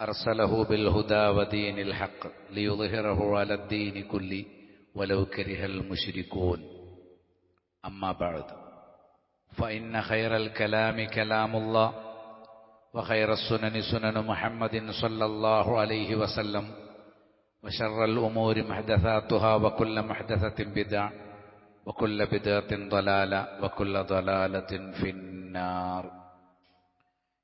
أرسله بالهدى ودين الحق ليظهره على الدين كله ولو كره المشركون. أما بعد فإن خير الكلام كلام الله وخير السنن سنن محمد صلى الله عليه وسلم وشر الأمور محدثاتها وكل محدثة بدع وكل بدعة ضلالة وكل ضلالة في النار.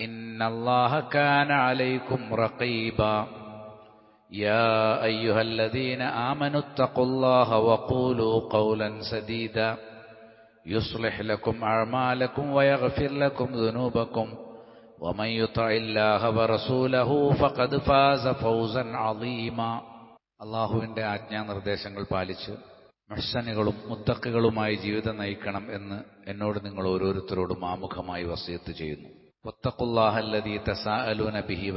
إن الله كان عليكم رقيبا يا أيها الذين آمنوا اتقوا الله وقولوا قولا سديدا يصلح لكم أعمالكم ويغفر لكم ذنوبكم ومن يطع الله ورسوله فقد فاز فوزا عظيما അള്ളാഹുവിൻ്റെ ആജ്ഞാനിർദ്ദേശങ്ങൾ പാലിച്ച് മുഹ്സനുകളും മുത്തക്കുകളുമായി ജീവിതം നയിക്കണം എന്ന് എന്നോട് നിങ്ങൾ ഓരോരുത്തരോടും ആമുഖമായി വസിയത്ത് ചെയ്യുന്നു ബിഹി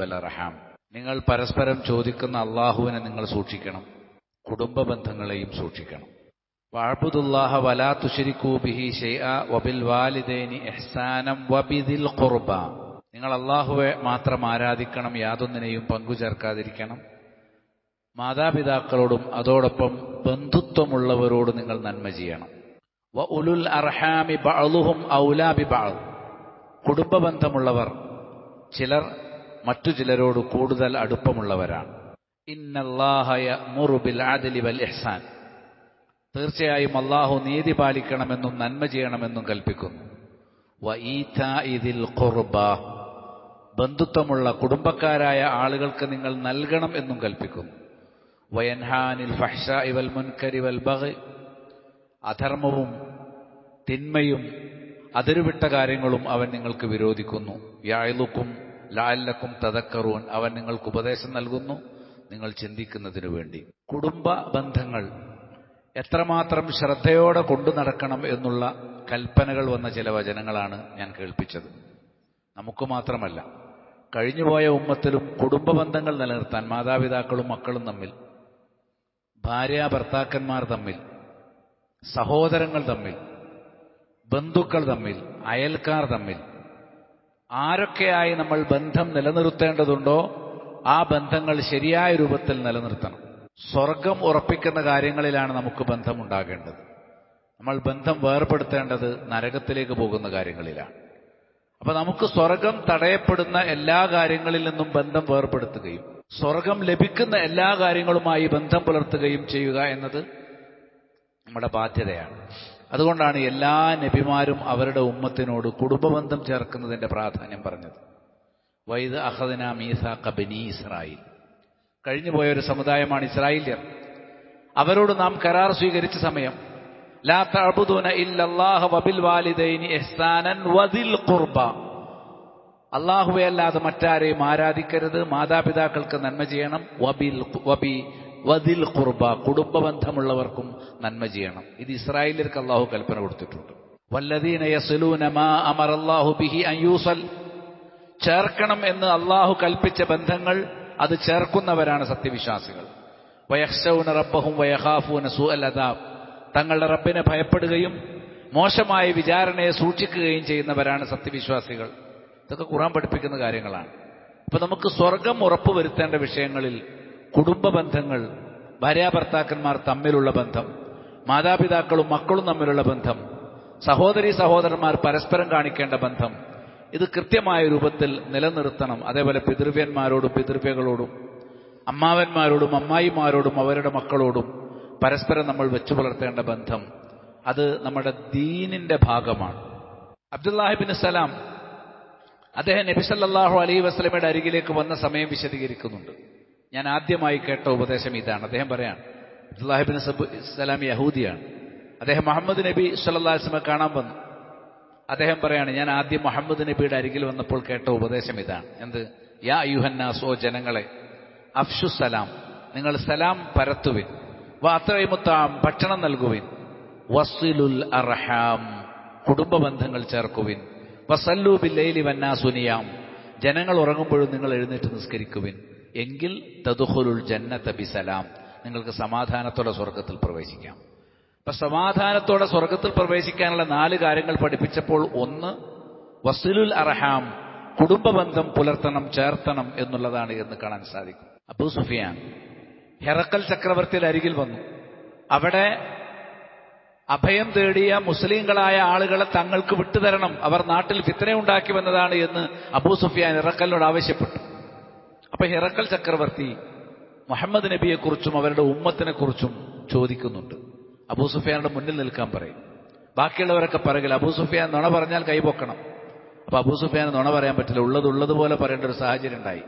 നിങ്ങൾ പരസ്പരം ചോദിക്കുന്ന അള്ളാഹുവിനെ നിങ്ങൾ സൂക്ഷിക്കണം. കുടുംബ ബന്ധങ്ങളെയും സൂക്ഷിക്കണം. വാഴ്ബുദുല്ലാഹ വലാ തുശരിക്കൂ ബിഹി വബിൽ വാലിദൈനി എഹ്സാനം വബിദിൽ ഖുർബ. നിങ്ങൾ അള്ളാഹുവെ മാത്രം ആരാധിക്കണം യാതൊന്നിനെയും പങ്കു ചേർക്കാതിരിക്കണം മാതാപിതാക്കളോടും അതോടൊപ്പം ബന്ധുത്വമുള്ളവരോട് നിങ്ങൾ നന്മ ചെയ്യണം. അർഹാമി ഔലാബി ബഅൾ കുടുംബ ബന്ധമുള്ളവർ ചിലർ മറ്റു ചിലരോട് കൂടുതൽ അടുപ്പമുള്ളവരാണ്. ഇന്നല്ലാഹയ മുറുബിൽ ആദലി വൽ ഇഹ്സാൻ തീർച്ചയായും അള്ളാഹു നീതി പാലിക്കണമെന്നും നന്മ ചെയ്യണമെന്നും കൽപ്പിക്കുന്നു. ഖുർബ ബന്ധുത്വമുള്ള കുടുംബക്കാരായ ആളുകൾക്ക് നിങ്ങൾ നൽകണം എന്നും കൽപ്പിക്കുന്നു. വയൻഹാനിൽ ഫഹ്ഷ ഇവൽ മുൻകരി വൽ ബഗ് അധർമ്മവും തിന്മയും അതിരുവിട്ട കാര്യങ്ങളും അവൻ നിങ്ങൾക്ക് വിരോധിക്കുന്നു. യായലുക്കും ലാലക്കും തതക്കറൂൻ അവൻ നിങ്ങൾക്ക് ഉപദേശം നൽകുന്നു. നിങ്ങൾ ചിന്തിക്കുന്നതിനു വേണ്ടി. കുടുംബ ബന്ധങ്ങൾ എത്രമാത്രം ശ്രദ്ധയോടെ കൊണ്ടു നടക്കണം എന്നുള്ള കൽപ്പനകൾ വന്ന ചില വചനങ്ങളാണ് ഞാൻ കേൾപ്പിച്ചത്. നമുക്ക് മാത്രമല്ല കഴിഞ്ഞുപോയ ഉമ്മത്തിലും കുടുംബ ബന്ധങ്ങൾ നിലനിർത്താൻ മാതാപിതാക്കളും മക്കളും തമ്മിൽ ഭാര്യ ഭർത്താക്കന്മാർ തമ്മിൽ സഹോദരങ്ങൾ തമ്മിൽ ബന്ധുക്കൾ തമ്മിൽ അയൽക്കാർ തമ്മിൽ. ആരൊക്കെയായി നമ്മൾ ബന്ധം നിലനിർത്തേണ്ടതുണ്ടോ ആ ബന്ധങ്ങൾ ശരിയായ രൂപത്തിൽ നിലനിർത്തണം. സ്വർഗം ഉറപ്പിക്കുന്ന കാര്യങ്ങളിലാണ് നമുക്ക് ബന്ധമുണ്ടാകേണ്ടത്. നമ്മൾ ബന്ധം വേർപെടുത്തേണ്ടത് നരകത്തിലേക്ക് പോകുന്ന കാര്യങ്ങളിലാണ്. അപ്പൊ നമുക്ക് സ്വർഗം തടയപ്പെടുന്ന എല്ലാ കാര്യങ്ങളിൽ നിന്നും ബന്ധം വേർപെടുത്തുകയും സ്വർഗം ലഭിക്കുന്ന എല്ലാ കാര്യങ്ങളുമായി ബന്ധം പുലർത്തുകയും ചെയ്യുക എന്നത് നമ്മുടെ ബാധ്യതയാണ്. അതുകൊണ്ടാണ് എല്ലാ നബിമാരും അവരുടെ ഉമ്മത്തിനോട് കുടുംബബന്ധം ചേർക്കുന്നതിന്റെ പ്രാധാന്യം പറഞ്ഞത്. വൈദ് അഹദന മീസ ബനി ഇസ്രായേൽ. കഴിഞ്ഞുപോയ ഒരു സമുദായമാണ് ഇസ്രായേലിയർ. അവരോട് നാം കരാർ സ്വീകരിച്ച സമയം ലാ തഅബുദൂന ഇല്ലല്ലാഹ വബിൽ വാലിദൈനി ഇഹ്സാനൻ വദിൽ ഖുർബ. അല്ലാഹുവെ അല്ലാതെ മറ്റാരെയും ആരാധിക്കരുത് മാതാപിതാക്കൾക്ക് നന്മ ചെയ്യണം. വബിൽ വബി വദിൽ കുർബ കുടുംബ ബന്ധമുള്ളവർക്കും നന്മ ചെയ്യണം. ഇത് ഇസ്രായേലിലേക്ക് അള്ളാഹു കൽപ്പന കൊടുത്തിട്ടുണ്ട്. വല്ലദീന ബിഹി അൻ യൂസൽ. ചേർക്കണം എന്ന് അള്ളാഹു കൽപ്പിച്ച ബന്ധങ്ങൾ അത് ചേർക്കുന്നവരാണ് സത്യവിശ്വാസികൾ. വയഹ്സൌന റബ്ബഹും വയഹാഫൂന സു അദാബ്. തങ്ങളുടെ റബ്ബിനെ ഭയപ്പെടുകയും മോശമായ വിചാരണയെ സൂക്ഷിക്കുകയും ചെയ്യുന്നവരാണ് സത്യവിശ്വാസികൾ. ഇതൊക്കെ ഖുറാൻ പഠിപ്പിക്കുന്ന കാര്യങ്ങളാണ്. അപ്പൊ നമുക്ക് സ്വർഗം ഉറപ്പുവരുത്തേണ്ട വിഷയങ്ങളിൽ കുടുംബ ബന്ധങ്ങൾ ഭാര്യാഭർത്താക്കന്മാർ തമ്മിലുള്ള ബന്ധം മാതാപിതാക്കളും മക്കളും തമ്മിലുള്ള ബന്ധം സഹോദരി സഹോദരന്മാർ പരസ്പരം കാണിക്കേണ്ട ബന്ധം ഇത് കൃത്യമായ രൂപത്തിൽ നിലനിർത്തണം. അതേപോലെ പിതൃവ്യന്മാരോടും പിതൃവ്യകളോടും അമ്മാവന്മാരോടും അമ്മായിമാരോടും അവരുടെ മക്കളോടും പരസ്പരം നമ്മൾ വെച്ചു പുലർത്തേണ്ട ബന്ധം. അത് നമ്മുടെ ദീനിന്റെ ഭാഗമാണ്. അബ്ദുല്ലാഹിബിൻ സലാം അദ്ദേഹം നബിസല്ലാഹു അലൈ വസ്ലമയുടെ അരികിലേക്ക് വന്ന സമയം വിശദീകരിക്കുന്നുണ്ട്. ഞാൻ ആദ്യമായി കേട്ട ഉപദേശം ഇതാണ്. അദ്ദേഹം പറയാണ് അബ്ദുല്ലാഹിബിൻ സലാം യഹൂദിയാണ്. അദ്ദേഹം മുഹമ്മദ് നബി സല്ലാസ്മെ കാണാൻ വന്നു. അദ്ദേഹം പറയാണ് ഞാൻ ആദ്യം മുഹമ്മദ് നബിയുടെ അരികിൽ വന്നപ്പോൾ കേട്ട ഉപദേശം ഇതാണ്. എന്ത്? യാ യുഹന്നാസ് ഓ ജനങ്ങളെ അഫ്ഷു സലാം നിങ്ങൾ സലാം പരത്തുവിൻ വാത്രയുമുത്താം ഭക്ഷണം നൽകുവിൻ വസിലുൽ അർഹാം കുടുംബ ബന്ധങ്ങൾ ചേർക്കുവിൻ വസല്ലു ബില്ലൈലി വന്നാസുനിയാം ജനങ്ങൾ ഉറങ്ങുമ്പോഴും നിങ്ങൾ എഴുന്നേറ്റ് നിസ്കരിക്കുവിൻ. എങ്കിൽ തദുഹുലുൽ ജന്നത ബിസലാം. നിങ്ങൾക്ക് സമാധാനത്തോടെ സ്വർഗത്തിൽ പ്രവേശിക്കാം. അപ്പൊ സമാധാനത്തോടെ സ്വർഗത്തിൽ പ്രവേശിക്കാനുള്ള നാല് കാര്യങ്ങൾ പഠിപ്പിച്ചപ്പോൾ ഒന്ന് വസുലുൽ അർഹാം കുടുംബബന്ധം പുലർത്തണം ചേർത്തണം എന്നുള്ളതാണ് എന്ന് കാണാൻ സാധിക്കും. അബൂ സുഫിയാൻ ഹെറക്കൽ ചക്രവർത്തിയുടെ അരികിൽ വന്നു. അവിടെ അഭയം തേടിയ മുസ്ലിങ്ങളായ ആളുകളെ തങ്ങൾക്ക് വിട്ടുതരണം അവർ നാട്ടിൽ ഫിത്തനയുണ്ടാക്കി വന്നതാണ് എന്ന് അബൂ സുഫിയാൻ ഇറക്കലിനോട് ആവശ്യപ്പെട്ടു. അപ്പൊ ഹിറക്കൽ ചക്രവർത്തി മുഹമ്മദ് നബിയെക്കുറിച്ചും അവരുടെ ഉമ്മത്തിനെ കുറിച്ചും ചോദിക്കുന്നുണ്ട്. അബൂ സുഫിയാനുടെ മുന്നിൽ നിൽക്കാൻ പറയും. ബാക്കിയുള്ളവരൊക്കെ പറയില്ല അബൂ സുഫിയാൻ നുണ പറഞ്ഞാൽ കൈപൊക്കണം അപ്പൊ അബൂ സുഫിയാൻ നുണ പറയാൻ പറ്റില്ല. ഉള്ളത് ഉള്ളതുപോലെ പറയേണ്ട ഒരു സാഹചര്യം ഉണ്ടായി.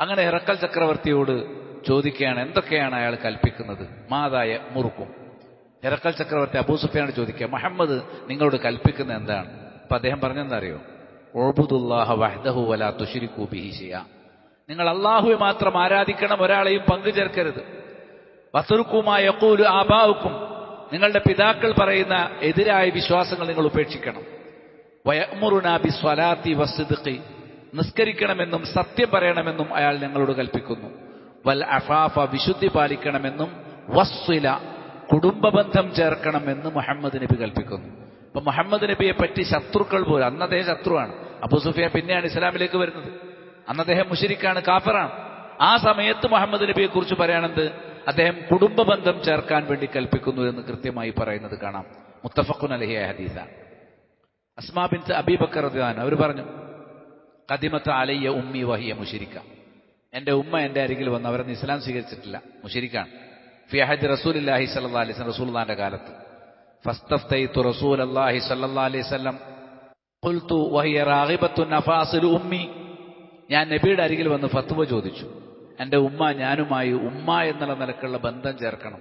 അങ്ങനെ ഇറക്കൽ ചക്രവർത്തിയോട് ചോദിക്കുകയാണ് എന്തൊക്കെയാണ് അയാൾ കൽപ്പിക്കുന്നത്? മാതായ മുറുക്കും. ഇറക്കൽ ചക്രവർത്തി അബൂ സുഫിയാനോട് ചോദിക്കുക മുഹമ്മദ് നിങ്ങളോട് കൽപ്പിക്കുന്ന എന്താണ്? അപ്പൊ അദ്ദേഹം പറഞ്ഞെന്താ അറിയോ? ഓബുദുല്ലാഹ വഹ്ദഹു വലാ തുഷിരിക്കൂ ബിഹി ചെയ്യാ നിങ്ങൾ അള്ളാഹുവെ മാത്രം ആരാധിക്കണം ഒരാളെയും പങ്കു ചേർക്കരുത് വസുറുക്കുമായ യക്കൂലു ആബാവുക്കും നിങ്ങളുടെ പിതാക്കൾ പറയുന്ന എതിരായ വിശ്വാസങ്ങൾ നിങ്ങൾ ഉപേക്ഷിക്കണം. വയമുറുനാബി സ്വലാത്തി വസ്തുക്കി നിസ്കരിക്കണമെന്നും സത്യം പറയണമെന്നും അയാൾ ഞങ്ങളോട് കൽപ്പിക്കുന്നു. വൽ അഫാഫ വിശുദ്ധി പാലിക്കണമെന്നും വസ്വില കുടുംബബന്ധം ചേർക്കണമെന്നും മുഹമ്മദ് നബി കൽപ്പിക്കുന്നു. അപ്പൊ മുഹമ്മദ് നബിയെ പറ്റി ശത്രുക്കൾ പോലും അന്ന് അദ്ദേഹം ശത്രുവാണ്. അബു സുഫിയ പിന്നെയാണ് ഇസ്ലാമിലേക്ക് വരുന്നത്. അന്ന് അദ്ദേഹം മുഷരിക്കാണ് കാഫറാണ്. ആ സമയത്ത് മുഹമ്മദ് നബിയെ കുറിച്ച് പറയാനെന്ത്? അദ്ദേഹം കുടുംബ ബന്ധം ചേർക്കാൻ വേണ്ടി കൽപ്പിക്കുന്നു എന്ന് കൃത്യമായി പറയുന്നത് കാണാം. മുത്തഫഖുൻ അലഹിയ ഹദീസ അസ്മാ ബിൻ അബീബക്കർ റദിയാൻ അവർ പറഞ്ഞു കദിമത്ത് അലയ്യ ഉമ്മി വഹിയ മുഷിരിക്ക. എന്റെ ഉമ്മ എന്റെ അരികിൽ വന്ന് അവരൊന്നും ഇസ്ലാം സ്വീകരിച്ചിട്ടില്ല മുഷിരിക്കാണ്. ഫിയഹദ് റസൂൽ അല്ലാഹി സല്ലാ അലൈസ് റസൂൽദാന്റെ കാലത്ത്. ഫസ്തഫ്തൈത്തു റസൂൽ അല്ലാഹി സല്ലാ അലൈഹി വസല്ലം ഖുൽതു വഹിയ റാഗിബത്തു ഉമ്മി. ഞാൻ നബിയുടെ അരികിൽ വന്ന് ഫത്വ ചോദിച്ചു. എന്റെ ഉമ്മ ഞാനുമായി ഉമ്മ എന്നുള്ള നിലക്കുള്ള ബന്ധം ചേർക്കണം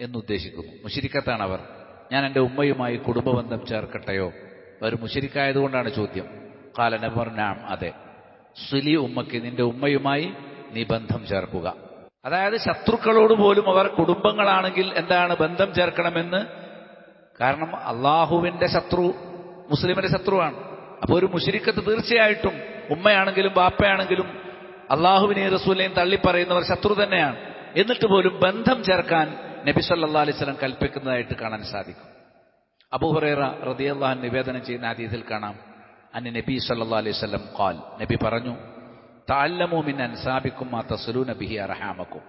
എന്നുദ്ദേശിക്കുന്നു മുഷിരിക്കത്താണ് അവർ. ഞാൻ എന്റെ ഉമ്മയുമായി കുടുംബബന്ധം ചേർക്കട്ടെയോ? അവർ മുഷിരിക്കായതുകൊണ്ടാണ് ചോദ്യം. കാല നബർനാം അതെ. സുലി ഉമ്മയ്ക്ക് നിന്റെ ഉമ്മയുമായി നീ ബന്ധം ചേർക്കുക. അതായത് ശത്രുക്കളോട് പോലും അവർ കുടുംബങ്ങളാണെങ്കിൽ എന്താണ് ബന്ധം ചേർക്കണമെന്ന്? കാരണം അള്ളാഹുവിന്റെ ശത്രു മുസ്ലിമിന്റെ ശത്രുവാണ്. അപ്പോൾ ഒരു മുഷിരിക്കത്ത് തീർച്ചയായിട്ടും ഉമ്മയാണെങ്കിലും ബാപ്പയാണെങ്കിലും അള്ളാഹുവിനെയും റസൂലിനെയും തള്ളിപ്പറയുന്നവർ ശത്രു തന്നെയാണ്. എന്നിട്ട് പോലും ബന്ധം ചേർക്കാൻ നബി സല്ലാ അലിസ്ലം കൽപ്പിക്കുന്നതായിട്ട് കാണാൻ സാധിക്കും. അബുഹുറേറ റതി അള്ളാഹൻ നിവേദനം ചെയ്യുന്ന ആദ്യത്തിൽ കാണാം. അന്ന് നബി സല്ലാ അലൈഹി സ്വലം ഖാൽ നബി പറഞ്ഞു താല്ലമോമിൻ അൻസാബിക്കും ആ തസുലു നബിഹി അറഹാമക്കും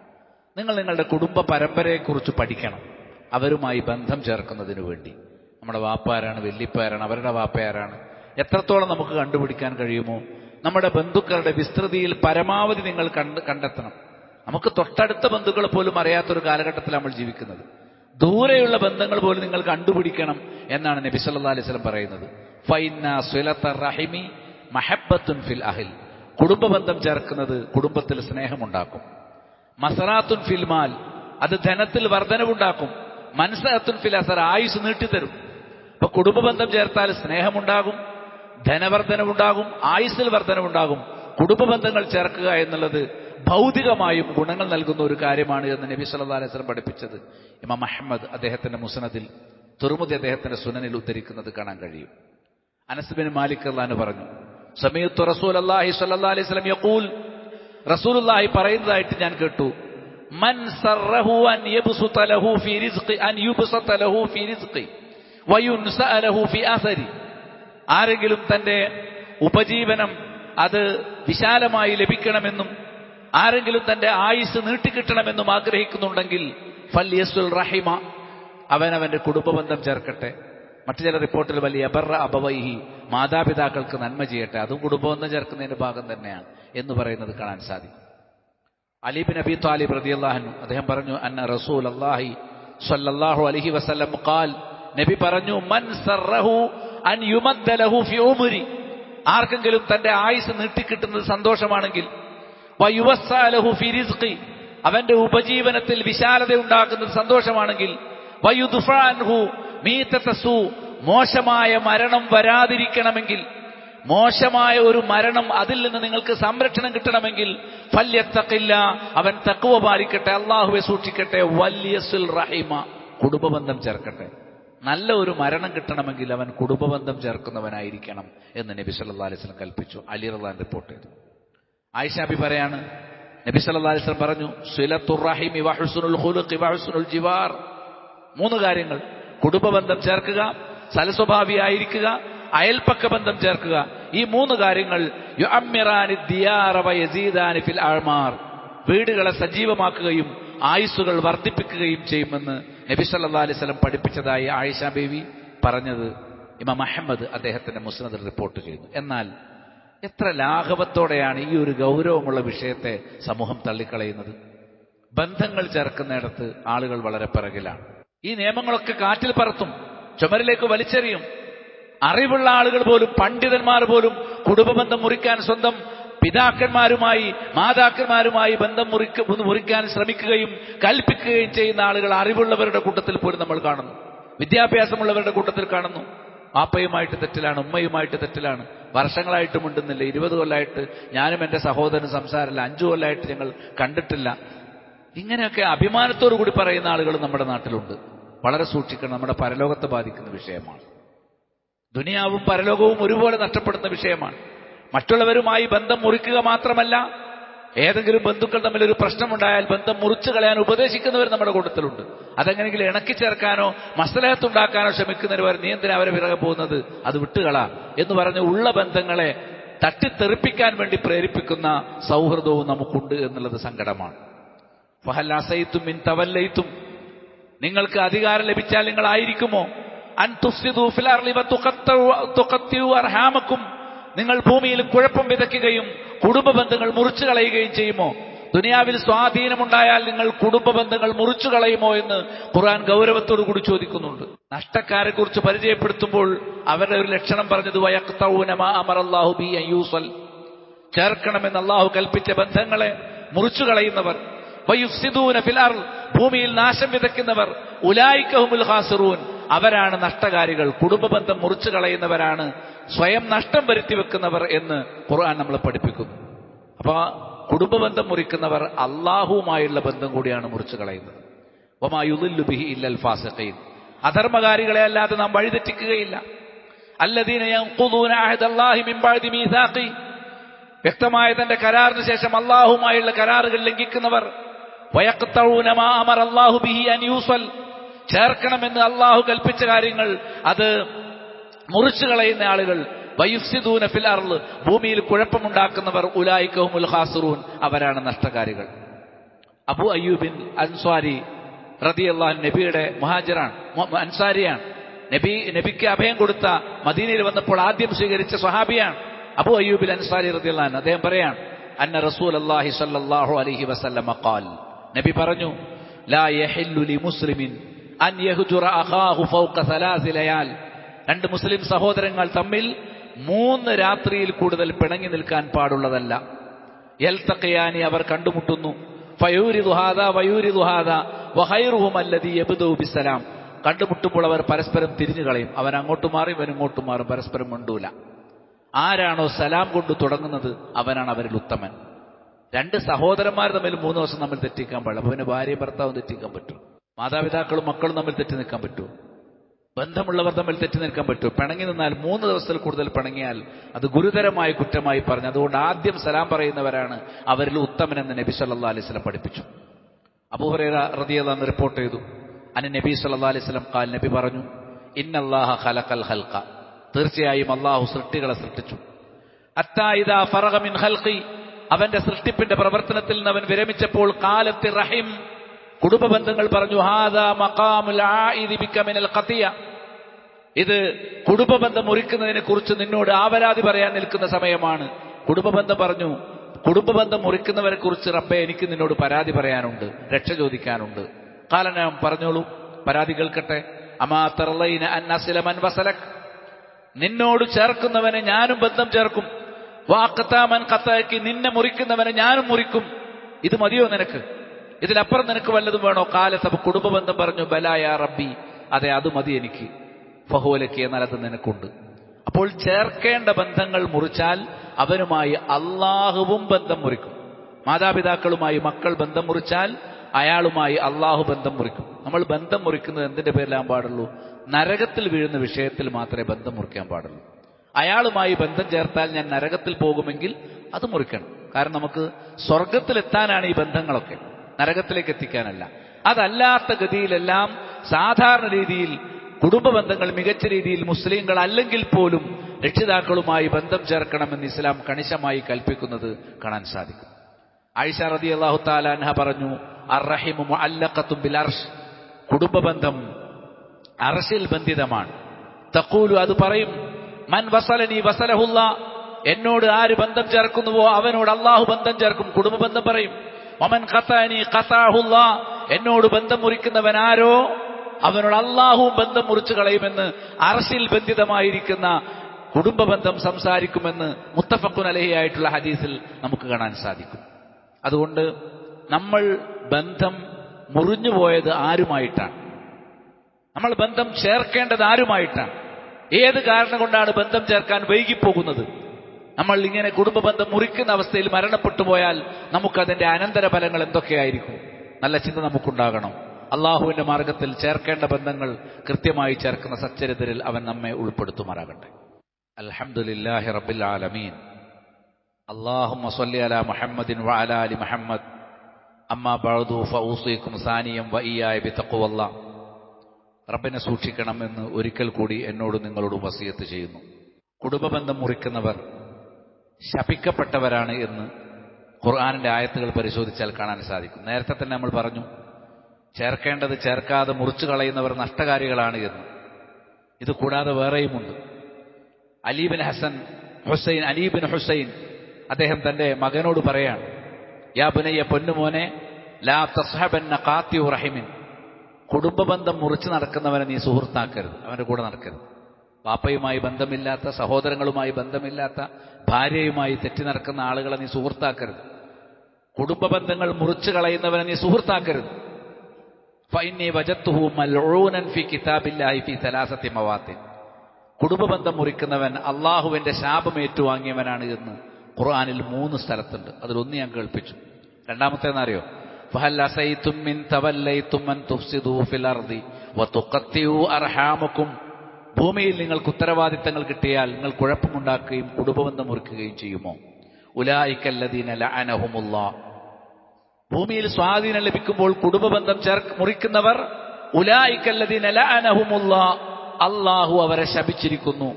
നിങ്ങൾ നിങ്ങളുടെ കുടുംബ പരമ്പരയെക്കുറിച്ച് പഠിക്കണം. അവരുമായി ബന്ധം ചേർക്കുന്നതിന് വേണ്ടി. നമ്മുടെ വാപ്പാരാണ് വെല്ലിപ്പാരാണ് അവരുടെ വാപ്പയാരാണ്. എത്രത്തോളം നമുക്ക് കണ്ടുപിടിക്കാൻ കഴിയുമോ നമ്മുടെ ബന്ധുക്കളുടെ വിസ്തൃതിയിൽ പരമാവധി നിങ്ങൾ കണ്ട് കണ്ടെത്തണം. നമുക്ക് തൊട്ടടുത്ത ബന്ധുക്കൾ പോലും അറിയാത്തൊരു കാലഘട്ടത്തിൽ നമ്മൾ ജീവിക്കുന്നത്. ദൂരെയുള്ള ബന്ധങ്ങൾ പോലും നിങ്ങൾ കണ്ടുപിടിക്കണം എന്നാണ് നബി അലൈഹി സ്വലം പറയുന്നത്. ഫൈന റഹിമി മഹബത്തുൻ ഫിൽ അഹിൽ. കുടുംബ ബന്ധം ചേർക്കുന്നത് കുടുംബത്തിൽ സ്നേഹമുണ്ടാക്കും. മസറാത്തുൻ ഫിൽ മാൽ അത് ധനത്തിൽ വർധനവുണ്ടാക്കും. മനസ്സത്തുൻ ഫിൽ അസർ ആയുസ് നീട്ടിത്തരും. അപ്പൊ കുടുംബ ബന്ധം ചേർത്താൽ സ്നേഹമുണ്ടാകും ധനവർദ്ധനവുണ്ടാകും ആയുസ്സിൽ വർധനവുണ്ടാകും കുടുംബ ബന്ധങ്ങൾ ചേർക്കുക എന്നുള്ളത് ഭൗതികമായും ഗുണങ്ങൾ നൽകുന്ന ഒരു കാര്യമാണ് എന്ന് നബി സല്ലാ അലൈഹി സ്വലം പഠിപ്പിച്ചത്. ഇമാം അഹമ്മദ് അദ്ദേഹത്തിന്റെ മുസനദിൽ തുറമുതി അദ്ദേഹത്തിന്റെ സുനനിൽ ഉദ്ധരിക്കുന്നത് കാണാൻ കഴിയും. അനസ്ബിൻ മാലിക് അള്ളഹാന് പറഞ്ഞു സമയത്ത് റസൂൽ അള്ളാഹി സല്ലാ അലൈഹി സ്വലം യക്കൂൽ റസൂൽ അള്ളാഹി പറയുന്നതായിട്ട് ഞാൻ കേട്ടു മൻ വയുൻസ ലഹു ഫീ അസരി. ആരെങ്കിലും തന്റെ ഉപജീവനം അത് വിശാലമായി ലഭിക്കണമെന്നും ആരെങ്കിലും തന്റെ ആയുസ് നീട്ടിക്കിട്ടണമെന്നും ആഗ്രഹിക്കുന്നുണ്ടെങ്കിൽ ഫല്യസുൽ റഹിമ അവനവന്റെ കുടുംബബന്ധം ചേർക്കട്ടെ. മറ്റു ചില റിപ്പോർട്ടിൽ വലിയ അബറ അബവൈഹി മാതാപിതാക്കൾക്ക് നന്മ ചെയ്യട്ടെ. അതും കുടുംബബന്ധം ചേർക്കുന്നതിന്റെ ഭാഗം തന്നെയാണ് എന്ന് പറയുന്നത് കാണാൻ സാധിക്കും. അലീബിൻ അബി താലിബ് അള്ളാഹനു അദ്ദേഹം പറഞ്ഞു അന്ന റസൂൽ അള്ളാഹി സ്വല്ലല്ലാഹു അലഹി വസ്ലം കാൽ നബി പറഞ്ഞു മൻ സറഹു അൻ യുമദ്ദലഹു ആർക്കെങ്കിലും തന്റെ ആയുസ് നീട്ടിക്കിട്ടുന്നത് സന്തോഷമാണെങ്കിൽ ഫി റിസ്ഖി. അവന്റെ ഉപജീവനത്തിൽ വിശാലത ഉണ്ടാക്കുന്നത് സന്തോഷമാണെങ്കിൽ മോശമായ മരണം വരാതിരിക്കണമെങ്കിൽ മോശമായ ഒരു മരണം അതിൽ നിന്ന് നിങ്ങൾക്ക് സംരക്ഷണം കിട്ടണമെങ്കിൽ ഫല്യത്തക്കില്ല അവൻ തക്കുവ പാലിക്കട്ടെ അള്ളാഹുവെ സൂക്ഷിക്കട്ടെ. വല്യസുൽ റഹിമ. കുടുംബബന്ധം ചേർക്കട്ടെ. നല്ല ഒരു മരണം കിട്ടണമെങ്കിൽ അവൻ കുടുംബബന്ധം ചേർക്കുന്നവനായിരിക്കണം എന്ന് നബി സല്ലാ അലൈഹി വസല്ലം കൽപ്പിച്ചു. അലി റഹ്ലാൻ റിപ്പോർട്ട് ചെയ്തു. ആയിഷാബി പറയാണ് നബി സല്ലാ അലൈഹി വസല്ലം പറഞ്ഞു വഹുസ്നുൽ ജിവാർ. മൂന്ന് കാര്യങ്ങൾ. കുടുംബബന്ധം ചേർക്കുക സലസ്വഭാവിയായിരിക്കുക അയൽപ്പക്ക ബന്ധം ചേർക്കുക. ഈ മൂന്ന് കാര്യങ്ങൾ ഫിൽ വീടുകളെ സജീവമാക്കുകയും ആയുസ്സുകൾ വർദ്ധിപ്പിക്കുകയും ചെയ്യുമെന്ന് നബി സല്ലാ അലൈഹി സ്വലം പഠിപ്പിച്ചതായി ആയിഷ ബേബി പറഞ്ഞത് ഇമാം അഹമ്മദ് അദ്ദേഹത്തിന്റെ മുസ്ലിം റിപ്പോർട്ട് ചെയ്യുന്നു. എന്നാൽ എത്ര ലാഘവത്തോടെയാണ് ഈ ഒരു ഗൗരവമുള്ള വിഷയത്തെ സമൂഹം തള്ളിക്കളയുന്നത്? ബന്ധങ്ങൾ ചേർക്കുന്നിടത്ത് ആളുകൾ വളരെ പിറകിലാണ്. ഈ നിയമങ്ങളൊക്കെ കാറ്റിൽ പറത്തും ചുമരിലേക്ക് വലിച്ചെറിയും. അറിവുള്ള ആളുകൾ പോലും പണ്ഡിതന്മാർ പോലും കുടുംബബന്ധം മുറിക്കാൻ സ്വന്തം പിതാക്കന്മാരുമായി മാതാക്കന്മാരുമായി ബന്ധം മുറിക്ക മുറിക്കാൻ ശ്രമിക്കുകയും കൽപ്പിക്കുകയും ചെയ്യുന്ന ആളുകൾ അറിവുള്ളവരുടെ കൂട്ടത്തിൽ പോലും നമ്മൾ കാണുന്നു. വിദ്യാഭ്യാസമുള്ളവരുടെ കൂട്ടത്തിൽ കാണുന്നു. ആപ്പയുമായിട്ട് തെറ്റിലാണ് ഉമ്മയുമായിട്ട് തെറ്റിലാണ്. വർഷങ്ങളായിട്ടും മിണ്ടുന്നില്ല. ഇരുപത് കൊല്ലമായിട്ട് ഞാനും എന്റെ സഹോദരനും സംസാരമില്ല. അഞ്ചു കൊല്ലമായിട്ട് ഞങ്ങൾ കണ്ടിട്ടില്ല. ഇങ്ങനെയൊക്കെ അഭിമാനത്തോടു കൂടി പറയുന്ന ആളുകൾ നമ്മുടെ നാട്ടിലുണ്ട്. വളരെ സൂക്ഷിക്കണം. നമ്മുടെ പരലോകത്തെ ബാധിക്കുന്ന വിഷയമാണ്. ദുനിയാവും പരലോകവും ഒരുപോലെ നഷ്ടപ്പെടുന്ന വിഷയമാണ്. മറ്റുള്ളവരുമായി ബന്ധം മുറിക്കുക മാത്രമല്ല ഏതെങ്കിലും ബന്ധുക്കൾ തമ്മിൽ ഒരു പ്രശ്നമുണ്ടായാൽ ബന്ധം മുറിച്ചു കളയാൻ ഉപദേശിക്കുന്നവർ നമ്മുടെ കൂട്ടത്തിലുണ്ട്. അതെങ്ങനെയെങ്കിലും ഇണക്കി ചേർക്കാനോ മസലഹത്തുണ്ടാക്കാനോ ശ്രമിക്കുന്നവർ നീ എന്തിനാ അവരെ പിറകെ പോകുന്നത്? അത് വിട്ടുകള എന്ന് പറഞ്ഞ് ഉള്ള ബന്ധങ്ങളെ തട്ടിത്തെറിപ്പിക്കാൻ വേണ്ടി പ്രേരിപ്പിക്കുന്ന സൗഹൃദവും നമുക്കുണ്ട് എന്നുള്ളത് സങ്കടമാണ്. ഫഹല്ലാസയിത്തും മിൻ തവല്ലയിത്തും നിങ്ങൾക്ക് അധികാരം ലഭിച്ചാൽ നിങ്ങൾ ആയിരിക്കുമോ അൻ തുഫ്സിദു ഫിൽ അർളി തുഖത്തു അർഹാമക്കും. നിങ്ങൾ ഭൂമിയിൽ കുഴപ്പം വിതയ്ക്കുകയും കുടുംബ ബന്ധങ്ങൾ മുറിച്ചു കളയുകയും ചെയ്യുമോ? ദുനിയാവിൽ സ്വാധീനമുണ്ടായാൽ നിങ്ങൾ കുടുംബ ബന്ധങ്ങൾ മുറിച്ചു കളയുമോ എന്ന് ഖുർആൻ ഗൗരവത്തോടു കൂടി ചോദിക്കുന്നുണ്ട്. നഷ്ടക്കാരെ കുറിച്ച് പരിചയപ്പെടുത്തുമ്പോൾ അവരുടെ ഒരു ലക്ഷണം പറഞ്ഞത് ചേർക്കണമെന്ന് അള്ളാഹു കൽപ്പിച്ച ബന്ധങ്ങളെ മുറിച്ചു കളയുന്നവർ ഭൂമിയിൽ നാശം വിതയ്ക്കുന്നവർ ഉലായിക്കഹുമുൽ ഖാസിറൂൻ. അവരാണ് നഷ്ടകാരികൾ കുടുംബബന്ധം മുറിച്ചു കളയുന്നവരാണ് സ്വയം നഷ്ടം വരുത്തി വെക്കുന്നവർ എന്ന് ഖുർആൻ നമ്മളെ പഠിപ്പിക്കുന്നു അപ്പൊ കുടുംബബന്ധം മുറിക്കുന്നവർ അള്ളാഹുവുമായുള്ള ബന്ധം കൂടിയാണ് മുറിച്ചു കളയുന്നത്. ഇല്ലൽ അധർമ്മകാരികളെ അല്ലാതെ നാം വഴിതെറ്റിക്കുകയില്ല. അല്ലദീന യൻഖുദൂന മിൻ ബഅദി മീസാഖി. വ്യക്തമായ തന്റെ കരാറിന് ശേഷം അള്ളാഹുമായുള്ള കരാറുകൾ ലംഘിക്കുന്നവർ ചേർക്കണമെന്ന് അള്ളാഹു കൽപ്പിച്ച കാര്യങ്ങൾ അത് മുറിച്ചു കളയുന്ന ആളുകൾ. വയുഫ്സിദൂന ഫിൽ അർൾ. ഭൂമിയിൽ കുഴപ്പമുണ്ടാക്കുന്നവർ ഉലായിക്കവും ഖാസിറൂൻ. അവരാണ് നഷ്ടകാരികൾ. അബു അയ്യൂബിൻ അൻസ്വാരി റതി അള്ളാൻ നബിയുടെ മുഹാജിറാണ് അൻസാരിയാണ് നബി നബിക്ക് അഭയം കൊടുത്ത മദീനയിൽ വന്നപ്പോൾ ആദ്യം സ്വീകരിച്ച സ്വഹാബിയാണ് അബു അയ്യൂബിൽ അൻസാരി റതി അള്ളഹാൻ അദ്ദേഹം പറയാണ് അന്ന റസൂൽ അള്ളാഹി സല്ലാഹു അലഹി വസല്ലമ നബി പറഞ്ഞു ലാ മുസ്ലിമിൻ അൻ യഹ്ജുറ അഖാഹു രണ്ട് മുസ്ലിം സഹോദരങ്ങൾ തമ്മിൽ മൂന്ന് രാത്രിയിൽ കൂടുതൽ പിണങ്ങി നിൽക്കാൻ പാടുള്ളതല്ല. എൽത്തക്കയാനി അവർ കണ്ടുമുട്ടുന്നു ഫയൂരി ദുഹാദ വയൂരി ദുഹാദ വഹൈറുഹും അല്ലതി ബിസലാം കണ്ടുമുട്ടുമ്പോൾ അവർ പരസ്പരം തിരിഞ്ഞു കളയും. അവൻ അങ്ങോട്ട് മാറി ഇവൻ ഇങ്ങോട്ട് മാറും പരസ്പരം മുണ്ടൂല. ആരാണോ സലാം കൊണ്ട് തുടങ്ങുന്നത് അവനാണ് അവരിൽ ഉത്തമൻ. രണ്ട് സഹോദരന്മാർ തമ്മിൽ മൂന്ന് ദിവസം നമ്മൾ തെറ്റിക്കാൻ പാടില്ല. അപ്പൊ പിന്നെ ഭാര്യയും ഭർത്താവും തെറ്റിക്കാൻ പറ്റും. മാതാപിതാക്കളും മക്കളും തമ്മിൽ തെറ്റി നിൽക്കാൻ പറ്റും. ബന്ധമുള്ളവർ തമ്മിൽ തെറ്റി നിൽക്കാൻ പറ്റും. പിണങ്ങി നിന്നാൽ മൂന്ന് ദിവസത്തിൽ കൂടുതൽ പിണങ്ങിയാൽ അത് ഗുരുതരമായി കുറ്റമായി പറഞ്ഞു അതുകൊണ്ട് ആദ്യം സലാം പറയുന്നവരാണ് അവരിൽ ഉത്തമനെന്ന് നബി സല്ലാ അലൈഹി സ്വലം പഠിപ്പിച്ചു. അബൂഹറേറ റതിയല്ലാന്ന് റിപ്പോർട്ട് ചെയ്തു. അന് നബി സല്ലാ അലൈഹി സ്വലം കാൽ നബി പറഞ്ഞു ഇന്നല്ലാഹ തീർച്ചയായും അള്ളാഹു സൃഷ്ടികളെ സൃഷ്ടിച്ചു. അത്താ ഇതാ മിൻ ഖൽഖി അവന്റെ സൃഷ്ടിപ്പിന്റെ പ്രവർത്തനത്തിൽ നിന്ന് അവൻ വിരമിച്ചപ്പോൾ കാലത്തി റഹിം കുടുംബ ബന്ധങ്ങൾ പറഞ്ഞു ഇത് കുടുംബബന്ധം മുറിക്കുന്നതിനെ കുറിച്ച് നിന്നോട് ആവരാതി പറയാൻ നിൽക്കുന്ന സമയമാണ്. കുടുംബബന്ധം പറഞ്ഞു കുടുംബ ബന്ധം മുറിക്കുന്നവരെ കുറിച്ച് റബ്ബെ എനിക്ക് നിന്നോട് പരാതി പറയാനുണ്ട് രക്ഷ ചോദിക്കാനുണ്ട്. കാലനാം പറഞ്ഞോളൂ പരാതി കേൾക്കട്ടെ. അമാ നിന്നോട് ചേർക്കുന്നവനെ ഞാനും ബന്ധം ചേർക്കും. വാക്കത്താമൻ കത്താക്കി നിന്നെ മുറിക്കുന്നവനെ ഞാനും മുറിക്കും. ഇത് മതിയോ നിനക്ക്? ഇതിലപ്പുറം നിനക്ക് വല്ലതും വേണോ? കാലസഭ കുടുംബബന്ധം പറഞ്ഞു ബലായ റബ്ബി. അതെ അത് മതി എനിക്ക്. ഫഹോലയ്ക്ക് എന്നാൽ നിനക്കുണ്ട്. അപ്പോൾ ചേർക്കേണ്ട ബന്ധങ്ങൾ മുറിച്ചാൽ അവനുമായി അള്ളാഹുവും ബന്ധം മുറിക്കും. മാതാപിതാക്കളുമായി മക്കൾ ബന്ധം മുറിച്ചാൽ അയാളുമായി അള്ളാഹു ബന്ധം മുറിക്കും. നമ്മൾ ബന്ധം മുറിക്കുന്നത് എന്തിന്റെ പേരിലാൻ പാടുള്ളൂ? നരകത്തിൽ വീഴുന്ന വിഷയത്തിൽ മാത്രമേ ബന്ധം മുറിക്കാൻ പാടുള്ളൂ. അയാളുമായി ബന്ധം ചേർത്താൽ ഞാൻ നരകത്തിൽ പോകുമെങ്കിൽ അത് മുറിക്കണം. കാരണം നമുക്ക് സ്വർഗത്തിലെത്താനാണ് ഈ ബന്ധങ്ങളൊക്കെ. നരകത്തിലേക്ക് എത്തിക്കാനല്ല. അതല്ലാത്ത ഗതിയിലെല്ലാം സാധാരണ രീതിയിൽ കുടുംബ ബന്ധങ്ങൾ മികച്ച രീതിയിൽ മുസ്ലിങ്ങൾ അല്ലെങ്കിൽ പോലും രക്ഷിതാക്കളുമായി ബന്ധം ചേർക്കണമെന്ന് ഇസ്ലാം കണിശമായി കൽപ്പിക്കുന്നത് കാണാൻ സാധിക്കും. ആയിഷ റതി അള്ളാഹു താലാൻഹ പറഞ്ഞു അറഹിമു ബിൽ അർഷ് കുടുംബ ബന്ധം അർഷിൽ ബന്ധിതമാണ്. തക്കൂലു അത് പറയും മൻ വസലനി വസലഹുല്ല എന്നോട് ആര് ബന്ധം ചേർക്കുന്നുവോ അവനോട് അള്ളാഹു ബന്ധം ചേർക്കും. കുടുംബ ബന്ധം പറയും മമൻ ഖത്താനി ഖസാഹുല്ല എന്നോട് ബന്ധം മുറിക്കുന്നവൻ ആരോ? അവനോട് അള്ളാഹുവും ബന്ധം മുറിച്ചു കളയുമെന്ന് അറസിൽ ബന്ധിതമായിരിക്കുന്ന കുടുംബ ബന്ധം സംസാരിക്കുമെന്ന് മുത്തഫക്കുൻ അലഹിയായിട്ടുള്ള ഹദീസിൽ നമുക്ക് കാണാൻ സാധിക്കും. അതുകൊണ്ട് നമ്മൾ ബന്ധം മുറിഞ്ഞുപോയത് ആരുമായിട്ടാണ്? നമ്മൾ ബന്ധം ചേർക്കേണ്ടത് ആരുമായിട്ടാണ്? ഏത് കാരണം കൊണ്ടാണ് ബന്ധം ചേർക്കാൻ വൈകിപ്പോകുന്നത് നമ്മൾ ഇങ്ങനെ കുടുംബ ബന്ധം മുറിക്കുന്ന അവസ്ഥയിൽ മരണപ്പെട്ടു പോയാൽ നമുക്കതിന്റെ അനന്തരഫലങ്ങൾ എന്തൊക്കെയായിരിക്കും നല്ല ചിന്ത നമുക്കുണ്ടാകണം അള്ളാഹുവിന്റെ മാർഗത്തിൽ ചേർക്കേണ്ട ബന്ധങ്ങൾ കൃത്യമായി ചേർക്കുന്ന സച്ചരിതരിൽ അവൻ നമ്മെ ഉൾപ്പെടുത്തുമാറാകട്ടെ അൽഹംദുലില്ലാഹി റബ്ബിൽ ആലമീൻ اللهم صل على محمد وعلى ال محمد അമ്മാ ബഅദു ഫഊസിക്കും സാനിയം വഇയായ ബിതഖ്വ അല്ലാഹ് റബ്ബിനെ സൂക്ഷിക്കണമെന്ന് ഒരിക്കൽ കൂടി എന്നോട് നിങ്ങളോട് വസിയത്ത് ചെയ്യുന്നു. കുടുംബബന്ധം മുറിക്കുന്നവർ ശപിക്കപ്പെട്ടവരാണ് എന്ന് ഖുർആാനിന്റെ ആയത്തുകൾ പരിശോധിച്ചാൽ കാണാൻ സാധിക്കും. നേരത്തെ തന്നെ നമ്മൾ പറഞ്ഞു ചേർക്കേണ്ടത് ചേർക്കാതെ മുറിച്ചു കളയുന്നവർ നഷ്ടകാരികളാണ് എന്ന്. ഇത് കൂടാതെ വേറെയുമുണ്ട്. അലീബിൻ ഹസൻ ഹുസൈൻ അലീബിൻ ഹുസൈൻ അദ്ദേഹം തന്റെ മകനോട് പറയാണ് യാ ബുനയ്യ പൊന്നുമോനെ ലാ തസ്ഹബൻ കാത്യു റഹിമിൻ. കുടുംബബന്ധം മുറിച്ച് നടക്കുന്നവനെ നീ സുഹൃത്താക്കരുത്. അവന്റെ കൂടെ നടക്കരുത്. പാപ്പയുമായി ബന്ധമില്ലാത്ത സഹോദരങ്ങളുമായി ബന്ധമില്ലാത്ത ഭാര്യയുമായി തെറ്റി നടക്കുന്ന ആളുകളെ നീ സുഹൃത്താക്കരുത്. കുടുംബ ബന്ധങ്ങൾ മുറിച്ചു കളയുന്നവനെ നീ സുഹൃത്താക്കരുത്. ഫൈനി വജത്തുഹു മൽഊനൻ ഫി കിതാബില്ലാഹി ഫി സലാസത്തി മവാത്തിൻ. കുടുംബബന്ധം മുറിക്കുന്നവൻ അള്ളാഹുവിന്റെ ശാപം ഏറ്റുവാങ്ങിയവനാണ് എന്ന് ഖുർആാനിൽ മൂന്ന് സ്ഥലത്തുണ്ട്. അതിലൊന്ന് ഞാൻ കേൾപ്പിച്ചു. രണ്ടാമത്തേന്നറിയോ فهل عسيتم من توليتم أن تفسدوا في الأرض وتقطعوا أرحامكم ഭൂമിയിൽ നിങ്ങൾക്ക് ഉത്തരവാദിത്തങ്ങൾ കിട്ടിയാൽ നിങ്ങൾ കുഴപ്പമുണ്ടാക്കുകയും കുടുംബബന്ധം മുറിക്കുകയും ചെയ്യുമോ ഉലായിക്കല്ലദീന ലഅനഹുമുള്ള ഭൂമിയിൽ സ്വാധീനം ലഭിക്കുമ്പോൾ കുടുംബബന്ധം ചേർ മുറിക്കുന്നവർ ഉലായിക്കല്ലദീന ലഅനഹുമുള്ള അള്ളാഹു അവരെ ശപിച്ചിരിക്കുന്നു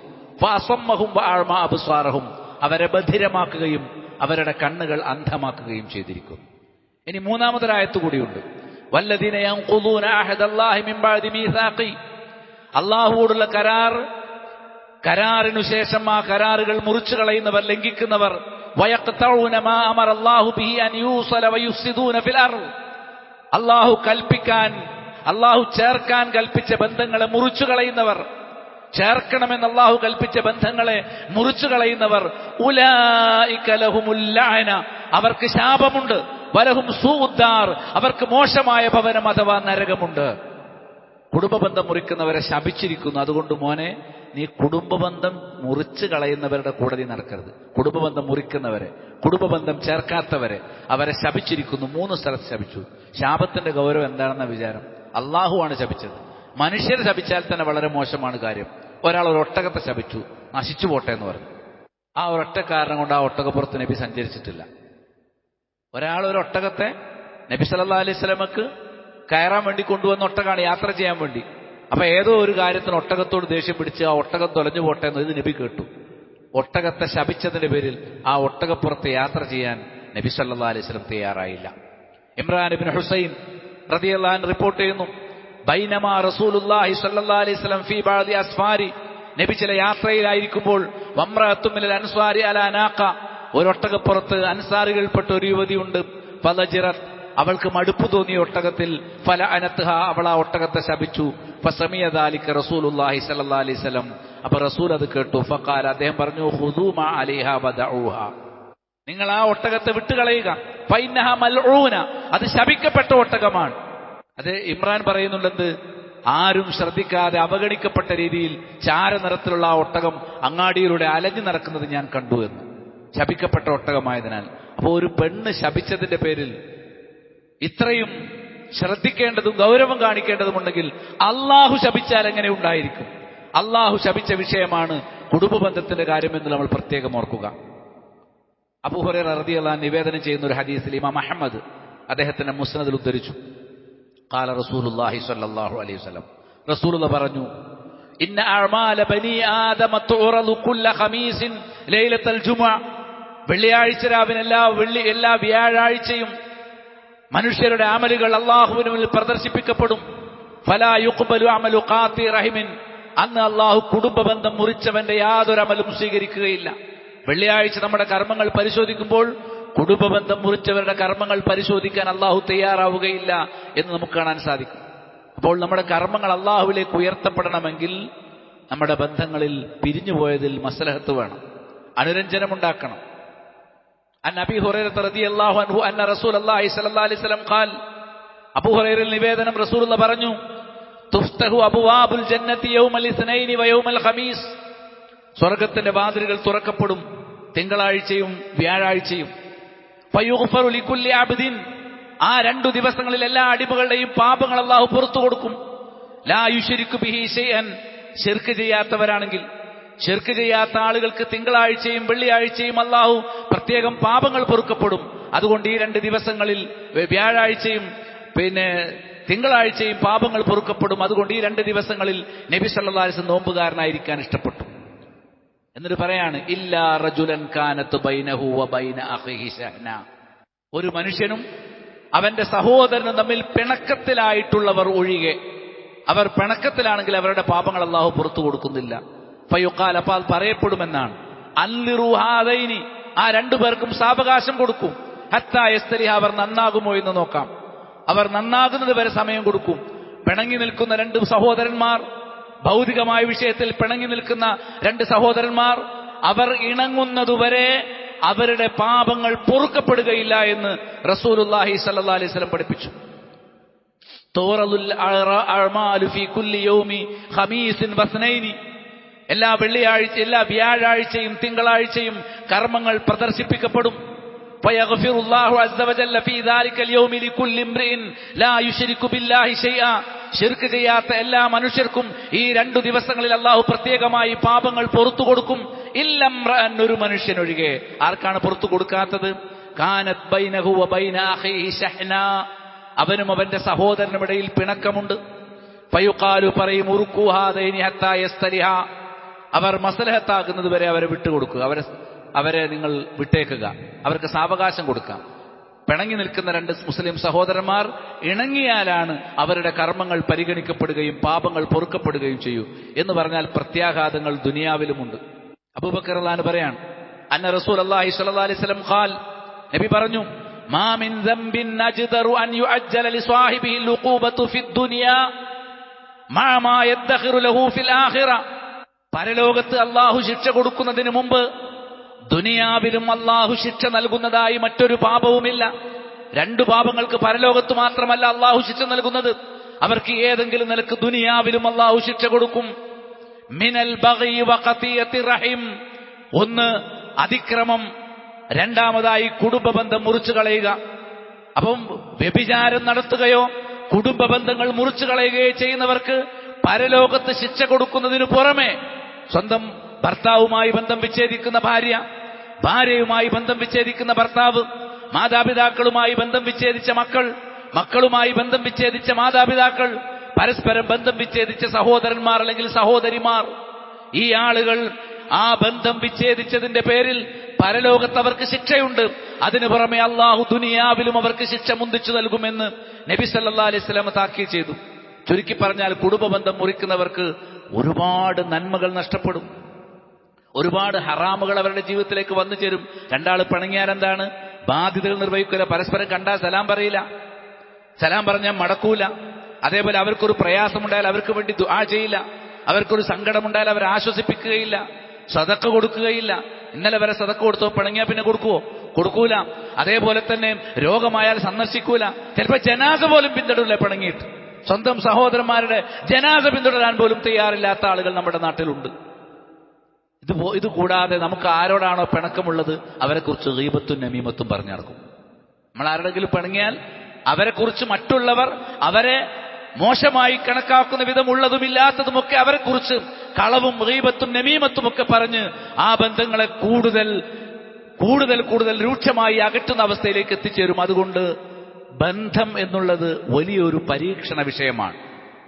ഫഅസമ്മഹും വഅഅമ അബ്സാറഹും അവരെ ബധിരമാക്കുകയും അവരുടെ കണ്ണുകൾ അന്ധമാക്കുകയും ചെയ്തിരിക്കുന്നു ഇനി മൂന്നാമതൊരായത്ത് കൂടിയുണ്ട്. അള്ളാഹുവോടുള്ള കരാർ കരാറിനു ശേഷം ആ കരാറുകൾ മുറിച്ചു കളയുന്നവർ ലംഘിക്കുന്നവർ. അള്ളാഹു കൽപ്പിക്കാൻ അള്ളാഹു ചേർക്കാൻ കൽപ്പിച്ച ബന്ധങ്ങളെ മുറിച്ചു കളയുന്നവർ. ചേർക്കണമെന്ന് അള്ളാഹു കൽപ്പിച്ച ബന്ധങ്ങളെ മുറിച്ചു കളയുന്നവർ. ഉലായിക്കലഹുമുല്ലായന അവർക്ക് ശാപമുണ്ട്. വലഹും സൂദ്ദാർ അവർക്ക് മോശമായ ഭവനം അഥവാ നരകമുണ്ട്. കുടുംബബന്ധം മുറിക്കുന്നവരെ ശപിച്ചിരിക്കുന്നു. അതുകൊണ്ട് മോനെ നീ കുടുംബബന്ധം മുറിച്ച് കളയുന്നവരുടെ കൂടെ നീ നടക്കരുത്. കുടുംബബന്ധം മുറിക്കുന്നവരെ കുടുംബബന്ധം ചേർക്കാത്തവരെ അവരെ ശപിച്ചിരിക്കുന്നു. മൂന്ന് സ്ഥലത്ത് ശപിച്ചു. ശാപത്തിന്റെ ഗൗരവം എന്താണെന്ന വിചാരം. അള്ളാഹുവാണ് ശപിച്ചത്. മനുഷ്യർ ശപിച്ചാൽ തന്നെ വളരെ മോശമാണ് കാര്യം. ഒരാൾ ഒരു ഒട്ടകത്തെ ശപിച്ചു. നശിച്ചു പോട്ടെ എന്ന് പറഞ്ഞു. ആ ഒരൊറ്റ കാരണം കൊണ്ട് ആ ഒട്ടകപ്പുറത്ത് നബി സഞ്ചരിച്ചിട്ടില്ല. ഒരാൾ ഒരു ഒട്ടകത്തെ നബി സല്ലാ അലൈഹി സ്വലമക്ക് കയറാൻ വേണ്ടി കൊണ്ടുവന്ന ഒട്ടകാണ് യാത്ര ചെയ്യാൻ വേണ്ടി. അപ്പൊ ഏതോ ഒരു കാര്യത്തിന് ഒട്ടകത്തോട് ദേഷ്യം പിടിച്ച് ആ ഒട്ടകം തൊലഞ്ഞു പോട്ടെ എന്ന് ഇത് നബി കേട്ടു. ഒട്ടകത്തെ ശപിച്ചതിന്റെ പേരിൽ ആ ഒട്ടകപ്പുറത്ത് യാത്ര ചെയ്യാൻ നബി സല്ലാ അലൈഹി സ്വലം തയ്യാറായില്ല. ഇമ്രാൻ ബിൻ ഹുസൈൻ റതിയല്ലാൻ റിപ്പോർട്ട് ചെയ്യുന്നു ബൈനമാ റസൂലുല്ലാഹി സല്ലല്ലാഹു അലൈഹി വസല്ലം ഫീ ബഅദി അസ്ഫാരി. നബി ചില യാത്രയിലായിരിക്കുമ്പോൾ വമ്രഅത്തും മിനൽ അൻസ്വാരി അലാ നാഖ. ഒരൊട്ടകപ്പുറത്ത് അൻസാറുകൾപ്പെട്ട ഒരു യുവതിയുണ്ട് ഫലജിറത്ത് അവൾക്ക് മടുപ്പ് തോന്നിയ ഒട്ടകത്തിൽ ഫല അനത്ത്ഹ അവൾ ആ ഒട്ടകത്തെ ശപിച്ചു. ഫസമിയദാലിക്ക് റസൂൽ സല്ലല്ലാഹി അലൈഹി വസല്ലം. അപ്പൊ റസൂൽ അത് കേട്ടു. ഫക്കാൽ അദ്ദേഹം പറഞ്ഞു ഹുദൂമ അലിഹ വദഊഹ. നിങ്ങൾ ആ ഒട്ടകത്തെ വിട്ടുകളയുക. ഫൈനഹ മൽഊന. അത് ശപിക്കപ്പെട്ട ഒട്ടകമാണ്. അത് ഇമ്രാൻ പറയുന്നുണ്ടെന്ന് ആരും ശ്രദ്ധിക്കാതെ അവഗണിക്കപ്പെട്ട രീതിയിൽ ചാരനിറത്തിലുള്ള ആ ഒട്ടകം അങ്ങാടിയിലൂടെ അലഞ്ഞു നടക്കുന്നത് ഞാൻ കണ്ടു എന്ന്. ശപിക്കപ്പെട്ട ഒട്ടകമായതിനാൽ. അപ്പോൾ ഒരു പെണ്ണ് ശപിച്ചതിന്റെ പേരിൽ ഇത്രയും ശ്രദ്ധിക്കേണ്ടതും ഗൗരവം കാണിക്കേണ്ടതുമുണ്ടെങ്കിൽ അള്ളാഹു ശപിച്ചാൽ എങ്ങനെ ഉണ്ടായിരിക്കും? അള്ളാഹു ശപിച്ച വിഷയമാണ് കുടുംബ ബന്ധത്തിന്റെ കാര്യമെന്ന് നമ്മൾ പ്രത്യേകം ഓർക്കുക. അബൂഹുറെ റതി നിവേദനം ചെയ്യുന്ന ഒരു ഹദീസിൽ ഇമാം അഹമ്മദ് അദ്ദേഹത്തിന്റെ മുസ്നദിൽ ഉദ്ധരിച്ചു. കാല റസൂലുല്ലാഹി സല്ലാഹു അലൈഹി സ്വലം റസൂൽ പറഞ്ഞു ഇന്ന ബനി ആദമ തുറലു കുല്ല ഖമീസിൻ ലൈലത്തൽ ജുമുഅ. വെള്ളിയാഴ്ച രാവിലെ എല്ലാ വെള്ളി എല്ലാ വ്യാഴാഴ്ചയും മനുഷ്യരുടെ അമലുകൾ അള്ളാഹുവിന് മുന്നിൽ പ്രദർശിപ്പിക്കപ്പെടും. ഫലാ യുക്കുബലു അമലു കാത്തി റഹിമിൻ. അന്ന് അള്ളാഹു കുടുംബ ബന്ധം മുറിച്ചവന്റെ യാതൊരു അമലും സ്വീകരിക്കുകയില്ല. വെള്ളിയാഴ്ച നമ്മുടെ കർമ്മങ്ങൾ പരിശോധിക്കുമ്പോൾ കുടുംബ ബന്ധം മുറിച്ചവരുടെ കർമ്മങ്ങൾ പരിശോധിക്കാൻ അള്ളാഹു തയ്യാറാവുകയില്ല എന്ന് നമുക്ക് കാണാൻ സാധിക്കും. അപ്പോൾ നമ്മുടെ കർമ്മങ്ങൾ അള്ളാഹുവിലേക്ക് ഉയർത്തപ്പെടണമെങ്കിൽ നമ്മുടെ ബന്ധങ്ങളിൽ പിരിഞ്ഞുപോയതിൽ മസലഹത്ത് വേണം. അനുരഞ്ജനമുണ്ടാക്കണം. അൻ അബി ഹുറൈറ റളിയല്ലാഹു അൻഹു അന്ന അല്ലാഹി സ്വല്ലല്ലാഹി അലൈഹി വസല്ലം ഖാൽ അബൂ ഹുറൈറയിൽ നിവേദനം റസൂലുള്ള പറഞ്ഞു തുഫ്തഹു അബ്വാബുൽ ജന്നത്തി യൗമൽ ഇസ്നൈനി വയൗമൽ ഖമീസ്. സ്വർഗത്തിന്റെ വാതിലുകൾ തുറക്കപ്പെടും തിങ്കളാഴ്ചയും വ്യാഴാഴ്ചയും. ഫയുഗ്ഫറു ലികുല്ലി അബ്ദിൻ. ആ രണ്ടു ദിവസങ്ങളിൽ എല്ലാ അടിമകളുടെയും പാപങ്ങൾ അള്ളാഹു പുറത്തു കൊടുക്കും. ലാ യുശരിക്കു ബിഹി ഷൈഅൻ. ശിർക്ക് ചെയ്യാത്തവരാണെങ്കിൽ ശിർക്ക് ചെയ്യാത്ത ആളുകൾക്ക് തിങ്കളാഴ്ചയും വെള്ളിയാഴ്ചയും അല്ലാഹു പ്രത്യേകം പാപങ്ങൾ പൊറുക്കപ്പെടും. അതുകൊണ്ട് ഈ രണ്ട് ദിവസങ്ങളിൽ വ്യാഴാഴ്ചയും പിന്നെ തിങ്കളാഴ്ചയും പാപങ്ങൾ പൊറുക്കപ്പെടും. അതുകൊണ്ട് ഈ രണ്ട് ദിവസങ്ങളിൽ നബി സല്ലാസ് നോമ്പുകാരനായിരിക്കാൻ ഇഷ്ടപ്പെട്ടു. എന്നിട്ട് പറയാണ് ഇല്ലാ റജുലൻ കാനത്ത് ബൈനഹു ബൈന ഒരു മനുഷ്യനും അവന്റെ സഹോദരനും തമ്മിൽ പിണക്കത്തിലായിട്ടുള്ളവർ ഒഴികെ അവർ പിണക്കത്തിലാണെങ്കിൽ അവരുടെ പാപങ്ങൾ അള്ളാഹു പുറത്തു കൊടുക്കുന്നില്ല. ഫയുക്കാൽ അപ്പോൾ അത് പറയപ്പെടുമെന്നാണ്. അല്ലിറുഹാദൈനി ആ രണ്ടു പേർക്കും സാവകാശം കൊടുക്കും. ഹത്തായസ്തരി അവർ നന്നാകുമോ എന്ന് നോക്കാം. അവർ നന്നാകുന്നത് വരെ സമയം കൊടുക്കും. പിണങ്ങി നിൽക്കുന്ന രണ്ട് സഹോദരന്മാർ ഭൗതികമായ വിഷയത്തിൽ പിണങ്ങി നിൽക്കുന്ന രണ്ട് സഹോദരന്മാർ അവർ ഇണങ്ങുന്നതുവരെ അവരുടെ പാപങ്ങൾ പൊറുക്കപ്പെടുകയില്ല എന്ന് റസൂലുല്ലാഹി സല്ലാ അലൈഹി വസല്ലം പഠിപ്പിച്ചു. തോറലുൽ എല്ലാ വെള്ളിയാഴ്ച എല്ലാ വ്യാഴാഴ്ചയും തിങ്കളാഴ്ചയും കർമ്മങ്ങൾ പ്രദർശിപ്പിക്കപ്പെടും فيغفر الله عز وجل في ذلك اليوم لكل امرئ لا يشرك بالله شيئا ഷിർക്ക് ചെയ്യാത്ത എല്ലാ മനുഷ്യർക്കും ഈ രണ്ടു ദിവസങ്ങളിൽ അള്ളാഹു പ്രത്യേകമായി പാപങ്ങൾ പുറത്തു കൊടുക്കും ഇല്ലം ഒരു മനുഷ്യനൊഴികെ ആർക്കാണ് പുറത്തു കൊടുക്കാത്തത് കാനത് ബൈനഹു വ ബൈന അഖീഹി ശഹ്ന അവനും അവന്റെ സഹോദരനുമിടയിൽ പിണക്കമുണ്ട് ഫയുഖാലു പറയും ഉറുക്കുഹാദൈനി ഹത്താ യസ്തരിഹ അവർ മസലഹത്താകുന്നത് വരെ അവരെ വിട്ടുകൊടുക്കുക. അവരെ അവരെ നിങ്ങൾ വിട്ടേക്കുക. അവർക്ക് സാവകാശം കൊടുക്കാം. പിണങ്ങി നിൽക്കുന്ന രണ്ട് മുസ്ലിം സഹോദരന്മാർ ഇണങ്ങിയാലാണ് അവരുടെ കർമ്മങ്ങൾ പരിഗണിക്കപ്പെടുകയും പാപങ്ങൾ പൊറുക്കപ്പെടുകയും ചെയ്യൂ. എന്ന് പറഞ്ഞാൽ പ്രത്യാഘാതങ്ങൾ ദുനിയാവിലുമുണ്ട്. അബൂബക്കർ അള്ളഹാന് പറയാണ് അന്ന റസൂൽ അള്ളാഹി സ്വല്ലല്ലാഹി അലൈഹി വസല്ലം ഖാൽ നബി പറഞ്ഞു മാ മിൻ ദംബിൻ അജ്ദറു അൻ മാ മാ ലഹു ഫിൽ പരലോകത്ത് അള്ളാഹു ശിക്ഷ കൊടുക്കുന്നതിന് മുമ്പ് ദുനിയാവിലും അള്ളാഹു ശിക്ഷ നൽകുന്നതായി മറ്റൊരു പാപവുമില്ല. രണ്ടു പാപങ്ങൾക്ക് പരലോകത്ത് മാത്രമല്ല അള്ളാഹു ശിക്ഷ നൽകുന്നത്. അവർക്ക് ഏതെങ്കിലും നിലയ്ക്ക് ദുനിയാവിലും അള്ളാഹു ശിക്ഷ കൊടുക്കും. മിനൽ റഹീം. ഒന്ന് അതിക്രമം. രണ്ടാമതായി കുടുംബ ബന്ധം മുറിച്ചു കളയുക. അപ്പം വ്യഭിചാരം നടത്തുകയോ കുടുംബ ബന്ധങ്ങൾ മുറിച്ചു കളയുകയോ ചെയ്യുന്നവർക്ക് പരലോകത്ത് ശിക്ഷ കൊടുക്കുന്നതിനു പുറമെ സ്വന്തം ഭർത്താവുമായി ബന്ധം വിച്ഛേദിക്കുന്ന ഭാര്യ ഭാര്യയുമായി ബന്ധം വിച്ഛേദിക്കുന്ന ഭർത്താവ് മാതാപിതാക്കളുമായി ബന്ധം വിച്ഛേദിച്ച മക്കൾ മക്കളുമായി ബന്ധം വിച്ഛേദിച്ച മാതാപിതാക്കൾ പരസ്പരം ബന്ധം വിച്ഛേദിച്ച സഹോദരന്മാർ അല്ലെങ്കിൽ സഹോദരിമാർ. ഈ ആളുകൾ ആ ബന്ധം വിച്ഛേദിച്ചതിന്റെ പേരിൽ പരലോകത്ത് അവർക്ക് ശിക്ഷയുണ്ട്. അതിനു പുറമെ അള്ളാഹു ദുനിയാവിലും അവർക്ക് ശിക്ഷ മുന്തിച്ചു നൽകുമെന്ന് നബി സല്ലാ അലൈഹി സ്വലാമ താക്കീ ചെയ്തു. ചുരുക്കി പറഞ്ഞാൽ കുടുംബബന്ധം മുറിക്കുന്നവർക്ക് ഒരുപാട് നന്മകൾ നഷ്ടപ്പെടും. ഒരുപാട് ഹറാമുകൾ അവരുടെ ജീവിതത്തിലേക്ക് വന്നു ചേരും. രണ്ടാൾ പിണങ്ങിയാൽ എന്താണ്? ബാധ്യതകൾ നിർവഹിക്കില്ല പരസ്പരം കണ്ടാൽ സലാം പറയില്ല. സലാം പറഞ്ഞാൽ മടക്കൂല. അതേപോലെ അവർക്കൊരു പ്രയാസമുണ്ടായാൽ അവർക്ക് വേണ്ടി ദുആ ചെയ്യില്ല. അവർക്കൊരു സങ്കടമുണ്ടായാൽ അവർ ആശ്വസിപ്പിക്കുകയില്ല. സതക്ക കൊടുക്കുകയില്ല. ഇന്നലെ വരെ സതക്ക കൊടുത്തോ പിണങ്ങിയാൽ പിന്നെ കൊടുക്കുവോ? കൊടുക്കൂല. അതേപോലെ തന്നെ രോഗമായാൽ സന്ദർശിക്കൂല. ചിലപ്പോൾ ജനാസ പോലും പിന്തുടരില്ല പിണങ്ങിയിട്ട്. സ്വന്തം സഹോദരന്മാരുടെ ജനാസ പിന്തുടരാൻ പോലും തയ്യാറില്ലാത്ത ആളുകൾ നമ്മുടെ നാട്ടിലുണ്ട്. ഇത് ഇത് കൂടാതെ നമുക്ക് ആരോടാണോ പിണക്കമുള്ളത് അവരെക്കുറിച്ച് ദീപത്തും നമീമത്തും പറഞ്ഞു നടക്കും. നമ്മൾ ആരുടെങ്കിലും പിണങ്ങിയാൽ അവരെക്കുറിച്ച് മറ്റുള്ളവർ അവരെ മോശമായി കണക്കാക്കുന്ന വിധമുള്ളതും ഇല്ലാത്തതുമൊക്കെ അവരെക്കുറിച്ച് കളവും ദീപത്തും നമീമത്തും ഒക്കെ പറഞ്ഞ് ആ ബന്ധങ്ങളെ കൂടുതൽ കൂടുതൽ കൂടുതൽ രൂക്ഷമായി അകറ്റുന്ന അവസ്ഥയിലേക്ക് എത്തിച്ചേരും. അതുകൊണ്ട് ബന്ധം എന്നുള്ളത് വലിയൊരു പരീക്ഷണ വിഷയമാണ്.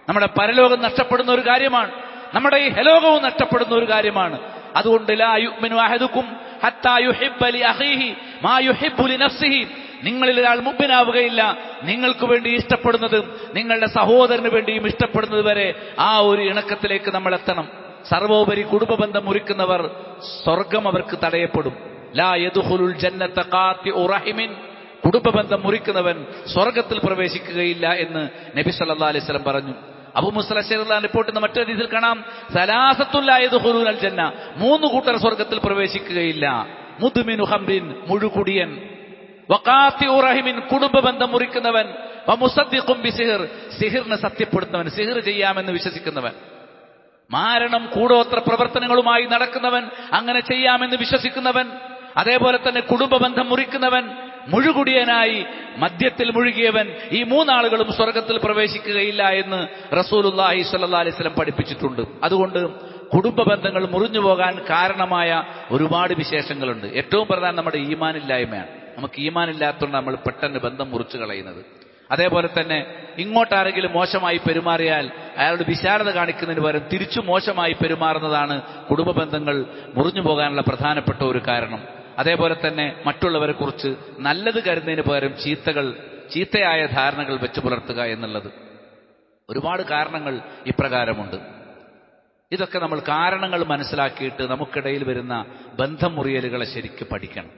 നമ്മുടെ പരലോകം നഷ്ടപ്പെടുന്ന ഒരു കാര്യമാണ്. നമ്മുടെ ഈ ഹലോകവും നഷ്ടപ്പെടുന്ന ഒരു കാര്യമാണ്. അതുകൊണ്ട് നിങ്ങളിൽ ഒരാൾ മുമ്പിനാവുകയില്ല നിങ്ങൾക്ക് വേണ്ടി ഇഷ്ടപ്പെടുന്നതും നിങ്ങളുടെ സഹോദരന് വേണ്ടിയും ഇഷ്ടപ്പെടുന്നത് വരെ ആ ഒരു ഇണക്കത്തിലേക്ക് നമ്മൾ എത്തണം. സർവോപരി കുടുംബബന്ധം മുറിക്കുന്നവർ സ്വർഗം അവർക്ക് തടയപ്പെടും. ലാ യദുഹുലുൽ ജന്നത്തെ കാത്തി റഹിമിൻ. കുടുംബബന്ധം മുറിക്കുന്നവൻ സ്വർഗത്തിൽ പ്രവേശിക്കുകയില്ല എന്ന് നബി സല്ലാ അലൈഹി സ്വലം പറഞ്ഞു. അബു മുസ്ലിം റിപ്പോർട്ട് ചെയ്യുന്ന മറ്റൊരു രീതിയിൽ കാണാം. സലാസത്തുല്ലായത് ഹുലൂൽ ജന്ന. മൂന്ന് കൂട്ടർ സ്വർഗത്തിൽ പ്രവേശിക്കുകയില്ല. മുദ്മിനു ഹംറിൻ മുഴുകുടിയൻ. വക്കാത്തി ഉറഹിമിൻ കുടുംബബന്ധം മുറിക്കുന്നവൻ. സിഹിർ സിഹിറിന് സത്യപ്പെടുത്തുന്നവൻ സിഹിർ ചെയ്യാമെന്ന് വിശ്വസിക്കുന്നവൻ. മാരണം കൂടോത്ര പ്രവർത്തനങ്ങളുമായി നടക്കുന്നവൻ അങ്ങനെ ചെയ്യാമെന്ന് വിശ്വസിക്കുന്നവൻ. അതേപോലെ തന്നെ കുടുംബബന്ധം മുറിക്കുന്നവൻ മുഴുകുടിയനായി മദ്യത്തിൽ മുഴുകിയവൻ ഈ മൂന്നാളുകളും സ്വർഗത്തിൽ പ്രവേശിക്കുകയില്ല എന്ന് റസൂലുല്ലാഹി സ്വല്ലല്ലാഹി അലൈഹി വസല്ലം പഠിപ്പിച്ചിട്ടുണ്ട്. അതുകൊണ്ട് കുടുംബ ബന്ധങ്ങൾ മുറിഞ്ഞു പോകാൻ കാരണമായ ഒരുപാട് വിശേഷങ്ങളുണ്ട്. ഏറ്റവും പ്രധാനം നമ്മുടെ ഈമാനില്ലായ്മയാണ്. നമുക്ക് ഈമാനില്ലാത്തതുകൊണ്ട് നമ്മൾ പെട്ടെന്ന് ബന്ധം മുറിച്ചു കളയുന്നത്. അതേപോലെ തന്നെ ഇങ്ങോട്ടാരെങ്കിലും മോശമായി പെരുമാറിയാൽ അയാളുടെ വിശാലത കാണിക്കുന്നതിന് പകരം തിരിച്ചു മോശമായി പെരുമാറുന്നതാണ് കുടുംബ ബന്ധങ്ങൾ മുറിഞ്ഞു പോകാനുള്ള പ്രധാനപ്പെട്ട ഒരു കാരണം. അതേപോലെ തന്നെ മറ്റുള്ളവരെ കുറിച്ച് നല്ലത് കരുതുന്നതിന് പകരം ചീത്തകൾ ചീത്തയായ ധാരണകൾ വെച്ച് പുലർത്തുക എന്നുള്ളത് ഒരുപാട് കാരണങ്ങൾ ഇപ്രകാരമുണ്ട്. ഇതൊക്കെ നമ്മൾ കാരണങ്ങൾ മനസ്സിലാക്കിയിട്ട് നമുക്കിടയിൽ വരുന്ന ബന്ധം മുറിയലുകളെ ശരിക്ക് പഠിക്കണം.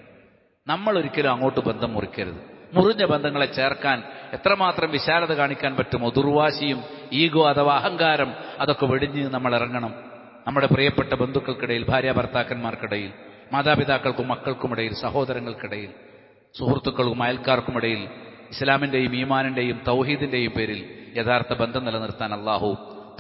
നമ്മൾ ഒരിക്കലും അങ്ങോട്ട് ബന്ധം മുറിക്കരുത്. മുറിഞ്ഞ ബന്ധങ്ങളെ ചേർക്കാൻ എത്രമാത്രം വിശാലത കാണിക്കാൻ പറ്റുമോ ദുർവാശിയും ഈഗോ അഥവാ അഹങ്കാരം അതൊക്കെ വെടിഞ്ഞ് നമ്മൾ ഇറങ്ങണം. നമ്മുടെ പ്രിയപ്പെട്ട ബന്ധുക്കൾക്കിടയിൽ ഭാര്യ ഭർത്താക്കന്മാർക്കിടയിൽ. മാതാപിതാക്കൾക്കും മക്കൾക്കുമിടയിൽ സഹോദരങ്ങൾക്കിടയിൽ സുഹൃത്തുക്കൾക്കും അയൽക്കാർക്കുമിടയിൽ ഇസ്ലാമിന്റെയും ഈമാനിന്റെയും തൗഹീദിന്റെയും പേരിൽ യഥാർത്ഥ ബന്ധം നിലനിർത്താൻ അള്ളാഹു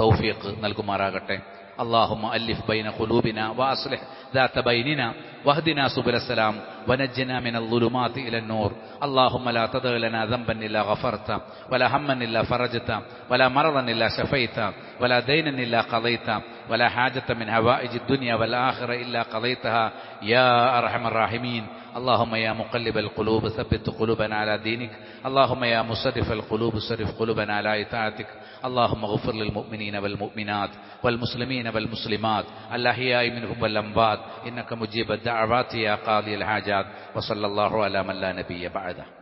തൗഫീഖ് നൽകുമാറാകട്ടെ اللهم ألف بين قلوبنا وأصلح ذات بيننا واهدنا سبل السلام ونجنا من الظلمات إلى النور اللهم لا تدع لنا ذنبا إلا غفرته ولا هما إلا فرجته ولا مرضا إلا شفيته ولا دينا إلا قضيته ولا حاجة من هوائج الدنيا والآخرة إلا قضيتها. يا أرحم الراحمين. اللهم يا مقلب القلوب ثبت قلوبنا على دينك. اللهم يا مصرف القلوب صرف قلوبنا على إطاعتك. اللهم اغفر للمؤمنين والمؤمنات والمسلمين والمسلمات. الأحياء منهم والأموات. إنك مجيب الدعوات يا قاضي الحاجات. وصلى الله على من لا نبي بعده.